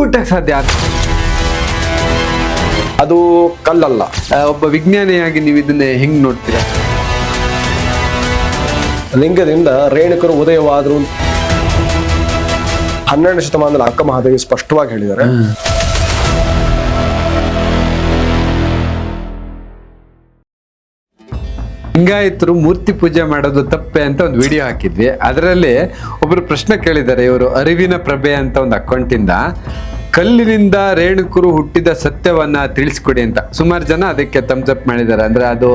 ಹುಟ್ಟಕ್ ಸಾಧ್ಯ ಅದು ಕಲ್ಲಲ್ಲ. ಒಬ್ಬ ವಿಜ್ಞಾನಿಯಾಗಿ ನೀವು ಇದನ್ನ ಹೆಂಗ್ ನೋಡ್ತೀರಾ? ಲಿಂಗದಿಂದ ರೇಣುಕರು ಉದಯವಾದ್ರು ಹನ್ನೆರಡನೇ ಶತಮಾನದಲ್ಲಿ ಅಕ್ಕ ಮಹಾದೇವಿ ಸ್ಪಷ್ಟವಾಗಿ ಹೇಳಿದ್ದಾರೆ. ಲಿಂಗಾಯತರು ಮೂರ್ತಿ ಪೂಜೆ ಮಾಡೋದು ತಪ್ಪೆ ಅಂತ ಒಂದು ವಿಡಿಯೋ ಹಾಕಿದ್ವಿ. ಅದರಲ್ಲಿ ಒಬ್ರು ಪ್ರಶ್ನೆ ಕೇಳಿದ್ದಾರೆ, ಇವರು ಅರಿವಿನ ಪ್ರಭೆ ಅಂತ ಒಂದು ಅಕೌಂಟಿಂದ ಕಲ್ಲಿನಿಂದ ರೇಣುಕರು ಹುಟ್ಟಿದ ಸತ್ಯವನ್ನ ತಿಳಿಸ್ಕೊಡಿ ಅಂತ. ಸುಮಾರು ಜನ ಅದಕ್ಕೆ up ಮಾಡಿದ್ದಾರೆ. ಅಂದ್ರೆ ಅದು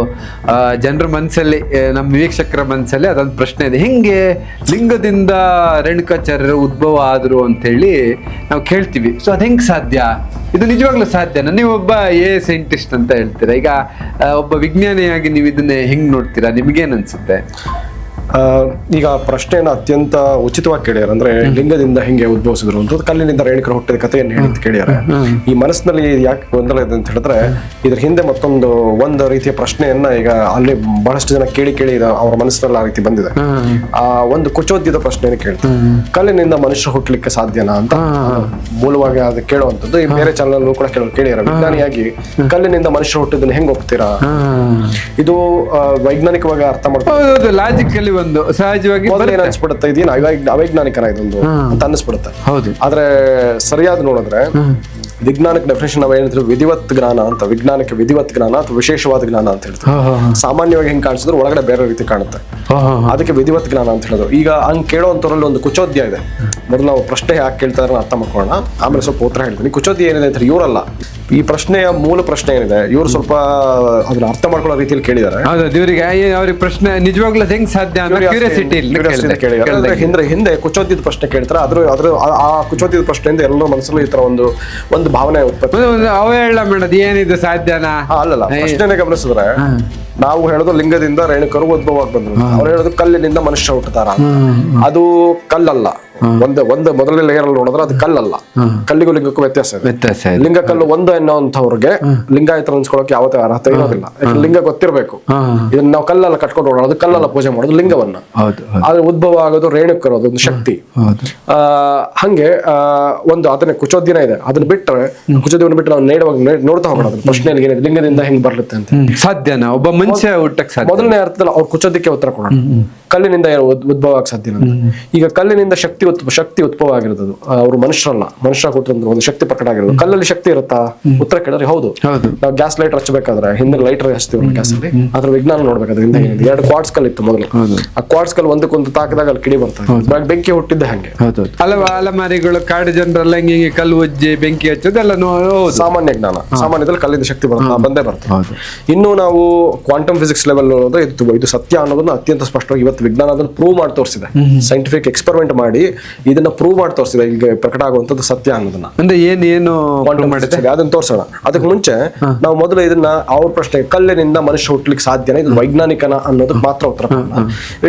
ಜನರ ಮನಸ್ಸಲ್ಲಿ ನಮ್ಮ ವೀಕ್ಷಕರ ಮನಸ್ಸಲ್ಲಿ ಅದೊಂದು ಪ್ರಶ್ನೆ ಇದೆ. ಹೆಂಗೆ ಲಿಂಗದಿಂದ ರೇಣುಕಾಚಾರ್ಯರು ಉದ್ಭವ ಆದ್ರು ಅಂತೇಳಿ ನಾವು ಕೇಳ್ತೀವಿ. ಸೊ ಅದು ಹೆಂಗೆ ಸಾಧ್ಯ? ಇದು ನಿಜವಾಗ್ಲೂ ಸಾಧ್ಯನಾ? ನೀವೊಬ್ಬ ಎ ಸೈಂಟಿಸ್ಟ್ ಅಂತ ಹೇಳ್ತೀರಾ. ಈಗ ಒಬ್ಬ ವಿಜ್ಞಾನಿಯಾಗಿ ನೀವು ಇದನ್ನ ಹೆಂಗ್ ನೋಡ್ತೀರಾ? ನಿಮ್ಗೇನ್ ಅನ್ಸುತ್ತೆ? ಈಗ ಪ್ರಶ್ನೆಯನ್ನ ಅತ್ಯಂತ ಉಚಿತವಾಗಿ ಕೇಳ್ಯಾರ ಅಂದ್ರೆ ಲಿಂಗದಿಂದ ಹೆಂಗೆ ಉದ್ಭವಿಸಿದ್ರು ಅಂತ. ಕಲ್ಲಿನಿಂದ ರೇಣುಕರು ಹುಟ್ಟಿದ ಕಥೆಯನ್ನು ಹೇಳಿ ಅಂತ ಕೇಳ್ಯಾರ ಈ ಮನಸ್ಸಿನಲ್ಲಿ ಯಾಕೆ ಗೊಂದಲ ಇದೆ ಅಂತ ಹೇಳಿದ್ರೆ ಇದ್ರ ಹಿಂದೆ ಮತ್ತೊಂದು ಒಂದು ರೀತಿಯ ಪ್ರಶ್ನೆಯನ್ನ ಈಗ ಅಲ್ಲಿ ಬಹಳಷ್ಟು ಜನ ಕೇಳಿ ಕೇಳಿ ಅವರ ಮನಸ್ಸಿನಲ್ಲಿ ಆ ರೀತಿ ಬಂದಿದೆ. ಆ ಒಂದು ಕುಚೋದ್ಯದ ಪ್ರಶ್ನೆಯನ್ನು ಕೇಳ್ತಾರೆ. ಕಲ್ಲಿನಿಂದ ಮನುಷ್ಯ ಹುಟ್ಟಲಿಕ್ಕೆ ಸಾಧ್ಯನಾ ಅಂತ ಮೂಲವಾಗಿ ಅದು ಕೇಳುವಂತದ್ದು ಈ ಬೇರೆ ಚಾನಲ್ ಕೂಡ ಕೆಲವರು ಕೇಳಿರ ವಿಜ್ಞಾನಿಯಾಗಿ ಕಲ್ಲಿನಿಂದ ಮನುಷ್ಯ ಹುಟ್ಟಿದ್ದನ್ನು ಹೆಂಗ್ ಒಪ್ತೀರಾ? ಇದು ವೈಜ್ಞಾನಿಕವಾಗಿ ಅರ್ಥ ಮಾಡ್ತಾರೆ ಒಂದು ಸಹಜವಾಗಿ ಮೊದಲು ಏನ್ ಬರುತ್ತೆ. ಅನ್ಸ್ಬಿಡುತ್ತೆ ಇದೇನು ಅವೈಜ್ಞಾನಿಕನ ಇದೊಂದು ಅಂತ ಅನ್ನಿಸ್ಬಿಡುತ್ತೆ. ಹೌದು. ಆದ್ರೆ ಸರಿಯಾದ ನೋಡಿದ್ರೆ ವಿಜ್ಞಾನಕ್ಕೆ ಡೆಫಿನೇಷನ್ ನಾವು ಏನಂತೀವಿ ವಿಧಿವತ್ ಜ್ಞಾನ ಅಂತ ವಿಜ್ಞಾನಕ್ಕೆ ವಿಧಿವತ್ ಜ್ಞಾನ ಅಥವಾ ವಿಶೇಷವಾದ ಜ್ಞಾನ ಅಂತ ಹೇಳ್ತಾರೆ ಹಾ, ಹಾ, ಹಾ. ಸಾಮಾನ್ಯವಾಗಿ ಹೆಂಗ್ ಕಾಣಿಸಿದ್ರು ಒಳಗಡೆ ಬೇರೆ ರೀತಿ ಕಾಣುತ್ತೆ. ಅದಕ್ಕೆ ವಿಧಿವತ್ ಜ್ಞಾನ ಅಂತ ಹೇಳೋದು. ಈಗ ಹಂಗ್ ಕೇಳೋಂಥವ್ರಲ್ಲಿ ಒಂದು ಕುಚೋದ್ಯ ಇದೆ. ಮೊದಲು ನಾವು ಪ್ರಶ್ನೆ ಯಾಕೆ ಕೇಳ್ತಾ ಇರೋ ಅರ್ಥ ಮಾಡ್ಕೊಳ್ಳೋಣ. ಆಮೇಲೆ ಸ್ವಲ್ಪ ಉತ್ತರ ಹೇಳ್ತೀನಿ. ಕುಚೋದ್ಯ ಏನಿದೆ ಅಂತ ಇವರಲ್ಲ. ಈ ಪ್ರಶ್ನೆಯ ಮೂಲ ಪ್ರಶ್ನೆ ಏನಿದೆ? ಇವರು ಸ್ವಲ್ಪ ಅದನ್ನ ಅರ್ಥ ಮಾಡ್ಕೊಳ್ಳೋ ರೀತಿಯಲ್ಲಿ ಕೇಳಿದ್ದಾರೆ. ಹೌದು ಇವ್ರಿಗೆ ಅವ್ರಿಗೆ ಪ್ರಶ್ನೆ ನಿಜವಾಗ್ಲೂ ಹೆಂಗ್ ಸಾಧ್ಯ ಹಿಂದೆ ಹಿಂದೆ ಕುಚೋದ್ಯದ ಪ್ರಶ್ನೆ ಕೇಳ್ತಾರೆ. ಅದ್ರ ಅದ್ರ ಆ- ಕುಚೋದ್ಯದ ಪ್ರಶ್ನೆಯಿಂದ ಎಲ್ಲರ ಮನಸ್ಸಲ್ಲಿ ಈ ತರ ಒಂದು ಒಂದು ಭಾವನೆ ಉತ್ಪತ್ತಿ ಅವೇಳ ಮಾಡೋದು ಏನಿದು ಸಾಧ್ಯನಾ? ಅಲ್ಲಲ್ಲ ಪ್ರಶ್ನೆ ಗಮನಿಸಿದ್ರೆ ನಾವು ಹೇಳೋದು ಲಿಂಗದಿಂದ ರೇಣುಕರು ಉದ್ಭವ ಆಗಿ ಬಂದ್ರು ಅವ್ರು ಹೇಳೋದು ಕಲ್ಲಿನಿಂದ ಮನುಷ್ಯ ಹುಟ್ಟುತ್ತಾರ ಅಂತ. ಅದು ಕಲ್ಲಲ್ಲ. ಒಂದು ಒಂದ ಮೊದಲನೇ ಲೇಯರ್ ಅಲ್ಲಿ ನೋಡಿದ್ರೆ ಅದು ಕಲ್ಲಲ್ಲ. ಕಲ್ಲಿಗೂ ಲಿಂಗಕ್ಕೂ ವ್ಯತ್ಯಾಸ ಇದೆ. ವ್ಯತ್ಯಾಸ ಇದೆ. ಲಿಂಗ ಕಲ್ಲು ಒಂದು ಎನ್ನುವಂಥವ್ರಿಗೆ ಲಿಂಗಾಯತರ ಅನ್ಸ್ಕೊಳಕ್ಕೆ ಯಾವತ್ತೇ ಅರ್ಹತೆ ಇರೋದಿಲ್ಲ. ಯಾಕಂದ್ರೆ ಲಿಂಗ ಗೊತ್ತಿರಬೇಕು. ಇದನ್ನ ನಾವು ಕಲ್ಲಲ್ಲ ಕಟ್ಕೊಂಡು ಓಡೋದು ಕಲ್ಲಲ್ಲ ಪೂಜೆ ಮಾಡೋದು ಲಿಂಗವನ್ನ. ಆದ್ರೆ ಉದ್ಭವ ಆಗೋದು ರೇಣುಕರೋದು ಒಂದು ಶಕ್ತಿ. ಆ, ಹಂಗೆ ಆ, ಒಂದು ಅದನ್ನ ಕುಚೋದ್ಯನ ಇದೆ. ಅದನ್ನ ಬಿಟ್ಟರೆ ಕುಚೋದಿನ ಬಿಟ್ಟು ನಾವು ನೇಡವಾಗಿ ನೋಡ್ತಾ ಹೋಗೋಣ ಪ್ರಶ್ನೆ ಪ್ರಶ್ನೆಯಲ್ಲಿ ಏನಿದೆ? ಲಿಂಗದಿಂದ ಹೆಂಗ್ ಬರ್ಲತ್ತೆ ಅಂತ. ಸಾಧ್ಯನಾ? ಒಬ್ಬ ಮನುಷ್ಯ ಹುಟ್ಟಕ್ ಸಾಧ್ಯ ಮೊದಲನೇ ಅರ್ಥದಲ್ಲಿ ಅವ್ರು ಕುಚೋದಿಕ್ಕೆ ಉತ್ತರ ಕೊಡೋಣ. ಕಲ್ಲಿನಿಂದ ಉದ್ಭವ ಆಗ ಸಾಧ್ಯ ಈಗ ಕಲ್ಲಿನಿಂದ ಶಕ್ತಿ ಉತ್ ಶಕ್ತಿ ಉತ್ಪವ ಆಗಿರೋದು ಅವರು ಮನುಷ್ಯರಲ್ಲ. ಮನುಷ್ಯ ಕೂತ್ರಂದ್ರೆ ಒಂದು ಶಕ್ತಿ ಪ್ರಕಟ ಆಗಿರೋದು. ಕಲ್ಲಲ್ಲಿ ಶಕ್ತಿ ಇರುತ್ತಾ? ಉತ್ತರ ಕೇಳಿದ್ರೆ ಹೌದು. ನಾವು ಗ್ಯಾಸ್ ಲೈಟರ್ ಹಚ್ಚಬೇಕಾದ್ರೆ ಹಿಂದೆ ಲೈಟರ್ ಹಚ್ತೀವಿ ಗ್ಯಾಸ್ ಅಲ್ಲಿ ಅದ್ರ ವಿಜ್ಞಾನ ನೋಡ್ಬೇಕಾದ್ರೆ ಹಿಂದೆ ಎರಡು ಕ್ವಾರ್ಟ್ಸ್ ಕಲ್ ಇತ್ತು ಮೊದಲು ಆ ಕ್ವಾರ್ಟ್ಸ್ ಕಲ್ ಒಂದಕ್ಕೊಂದು ತಾಕದಾಗ ಅಲ್ಲಿ ಕಿಡಿ ಬರ್ತದೆ ಬೆಂಕಿ- ಹುಟ್ಟಿದ್ದೆ ಹಂಗೆ. ಹೌದು ಹಲವು ಅಲಮಾರಿಗಳು ಕಾಡು ಜನರೆಲ್ಲ ಹಿಂಗೆ ಹಿಂಗೆ ಕಲ್ಲು ಉಜ್ಜಿ ಬೆಂಕಿ ಹಚ್ಚೋದೆಲ್ಲ ಸಾಮಾನ್ಯ ಜ್ಞಾನ. ಸಾಮಾನ್ಯದಲ್ಲಿ ಕಲ್ಲಿಂದ ಶಕ್ತಿ ಬರ್ತಾ ಬಂದೇ ಬರುತ್ತೆ. ಹೌದು. ಇನ್ನು ನಾವು ಕ್ವಾಂಟಮ್ ಫಿಸಿಕ್ಸ್ ಲೆವೆಲ್ ಇದು ಇದು ಸತ್ಯ ಅನ್ನೋದನ್ನ ಅತ್ಯಂತ ಸ್ಪಷ್ಟವಾಗಿ ಇವತ್ತು ವಿಜ್ಞಾನ ಅದನ್ನು ಪ್ರೂವ್ ಮಾಡಿ ತೋರಿಸಿದೆ. ಸೈಂಟಿಫಿಕ್ ಎಕ್ಸ್ಪೆರಿಮೆಂಟ್ ಮಾಡಿ ಇದನ್ನ ಪ್ರೂವ್ ಮಾಡಿ ತೋರಿಸಿದೆ ಈಗ ಪ್ರಕಟ ಆಗುವಂತದ್ದು ಸತ್ಯ ಅನ್ನೋದನ್ನ. ಅಂದ್ರೆ ಏನ್ ಏನು ಮಾಡಿದೆ ಅದನ್ನ ತೋರಿಸೋಣ. ಅದಕ್ಕೆ ಮುಂಚೆ ನಾವು ಮೊದಲು ಇದನ್ನ ಅವ್ರ ಪ್ರಶ್ನೆ ಕಲ್ಲಿನಿಂದ ಮನುಷ್ಯ ಹುಟ್ಲಿಕ್ಕೆ ಸಾಧ್ಯನ? ಇದು ವೈಜ್ಞಾನಿಕನ ಅನ್ನೋದಕ್ಕೆ ಮಾತ್ರ ಉತ್ತರ.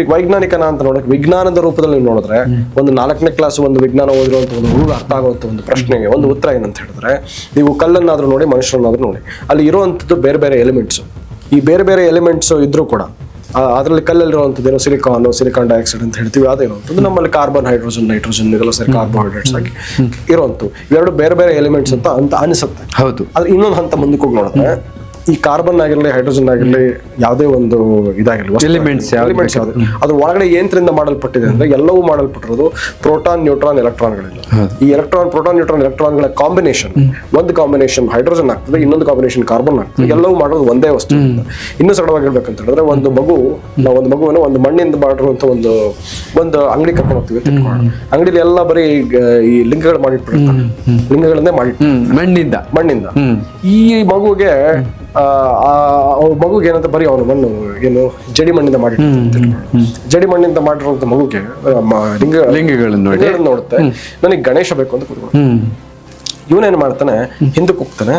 ಈಗ ವೈಜ್ಞಾನಿಕನ ಅಂತ ನೋಡಕ್ ವಿಜ್ಞಾನದ ರೂಪದಲ್ಲಿ ನೋಡಿದ್ರೆ ಒಂದು ನಾಲ್ಕನೇ ಕ್ಲಾಸ್ ಒಂದು ವಿಜ್ಞಾನ ಓದಿರುವಂತ ಒಂದು ಹುಡುಗ ಅರ್ಥ ಆಗುವಂತ ಒಂದು ಪ್ರಶ್ನೆಗೆ ಒಂದು ಉತ್ತರ ಏನಂತ ಹೇಳಿದ್ರೆ ನೀವು ಕಲ್ಲನ್ನಾದ್ರೂ ನೋಡಿ ಮನುಷ್ಯರನ್ನಾದ್ರೂ ನೋಡಿ. ಅಲ್ಲಿ ಇರುವಂತದ್ದು ಬೇರೆ ಬೇರೆ ಎಲಿಮೆಂಟ್ಸ್ ಈ ಬೇರೆ ಬೇರೆ ಎಲಿಮೆಂಟ್ಸ್ ಇದ್ರೂ ಕೂಡ ಅದರಲ್ಲಿ ಕಲ್ಲಲ್ಲಿರುವಂಥದ್ದು ಏನೋ ಸಿಲಿಕಾನ್ ಸಿಲಿಕಾನ್ ಡೈಆಕ್ಸೈಡ್ ಅಂತ ಹೇಳ್ತೀವಿ ಅದೇನುವಂಥದ್ದು ನಮ್ಮಲ್ಲಿ ಕಾರ್ಬನ್ ಹೈಡ್ರೋಜನ್ ನೈಟ್ರೋಜನ್ ಇದೆಲ್ಲ ಸರ್ ಕಾರ್ಬೋಹೈಡ್ರೇಟ್ಸ್ ಆಗಿ ಇರುವಂಥವು. ಇವೆರಡು ಬೇರೆ ಬೇರೆ ಎಲಿಮೆಂಟ್ಸ್ ಅಂತ ಅಂತ ಅನಿಸುತ್ತೆ. ಹೌದು. ಅದು ಇನ್ನೊಂದು ಹಂತ ಮುಂದಕ್ಕೆ ಹೋಗಿ ನೋಡಿದ್ರೆ ಈ ಕಾರ್ಬನ್ ಆಗಿರಲಿ ಹೈಡ್ರೋಜನ್ ಆಗಿರಲಿ ಯಾವುದೇ ಒಂದು ಇದಾಗಿರಲಿ ಎಲಿಮೆಂಟ್ಸ್ ಎಲಿಮೆಂಟ್ಸ್ ಯಾವ್ದು ಅದು ಒಳಗಡೆ ಯಂತ್ರದಿಂದ ಮಾಡಲ್ಪಟ್ಟಿದೆ ಅಂದ್ರೆ ಎಲ್ಲವೂ ಮಾಡಲ್ಪಟ್ಟಿರೋದು ಪ್ರೋಟಾನ್ ನ್ಯೂಟ್ರಾನ್ ಎಲೆಕ್ಟ್ರಾನ್ಗಳಿಂದ. ಈ ಎಲೆಕ್ಟ್ರಾನ್ ಪ್ರೋಟಾನ್ ನ್ಯೂಟ್ರಾನ್ ಎಲೆಕ್ಟ್ರಾನ್ಗಳ ಕಾಂಬಿನೇಷನ್ ಒಂದು ಕಾಂಬಿನೇಷನ್ ಹೈಡ್ರೋಜನ್ ಆಗ್ತದೆ ಇನ್ನೊಂದು ಕಾಂಬಿನೇಷನ್ ಕಾರ್ಬನ್ ಆಗ್ತದೆ. ಎಲ್ಲವೂ ಮಾಡೋದು ಒಂದೇ ವಸ್ತು. ಇನ್ನೂ ಸಡವಾಗಿ ಹೇಳ್ಬೇಕಂತ ಹೇಳಿದ್ರೆ ಒಂದು ಮಗು ನಾವು ಒಂದು ಮಗುವನ್ನು ಒಂದು ಮಣ್ಣಿಂದ ಮಾಡಿರುವಂತ ಒಂದು ಒಂದು ಅಂಗಡಿ ಕರ್ಕೊಂಡು ಹೋಗ್ತೀವಿ. ಅಂಗಡಿಲಿ ಎಲ್ಲ ಬರೀ ಈ ಲಿಂಗಗಳು ಮಾಡಿಟ್ಬಿಡ್ತಾರೆ ಲಿಂಗಗಳನ್ನೇ ಮಾಡಿ ಮಣ್ಣಿಂದ. ಮಣ್ಣಿಂದ. ಈ ಮಗುಗೆ ಮಗುಗೆ ಏನಂತ ಬರೀ ಅವನು ಮಣ್ಣು ಏನು ಜಡಿ ಮಣ್ಣಿಂದ ಮಾಡಿ ಜಡಿ ಮಣ್ಣಿಂದ ಮಾಡಿರುವಂತ ಮಗುಗೆ ಲಿಂಗ ಲಿಂಗಗಳನ್ನು ನೋಡಿ. ನೋಡುತ್ತೆ. ನನಗೆ ಗಣೇಶ ಬೇಕು ಅಂತ ಕೂತ್ಕೊಂಡು ಇವನೇನ್ ಮಾಡ್ತಾನೆ? ಹಿಂದಕ್ಕೆ ಹೋಗ್ತಾನೆ.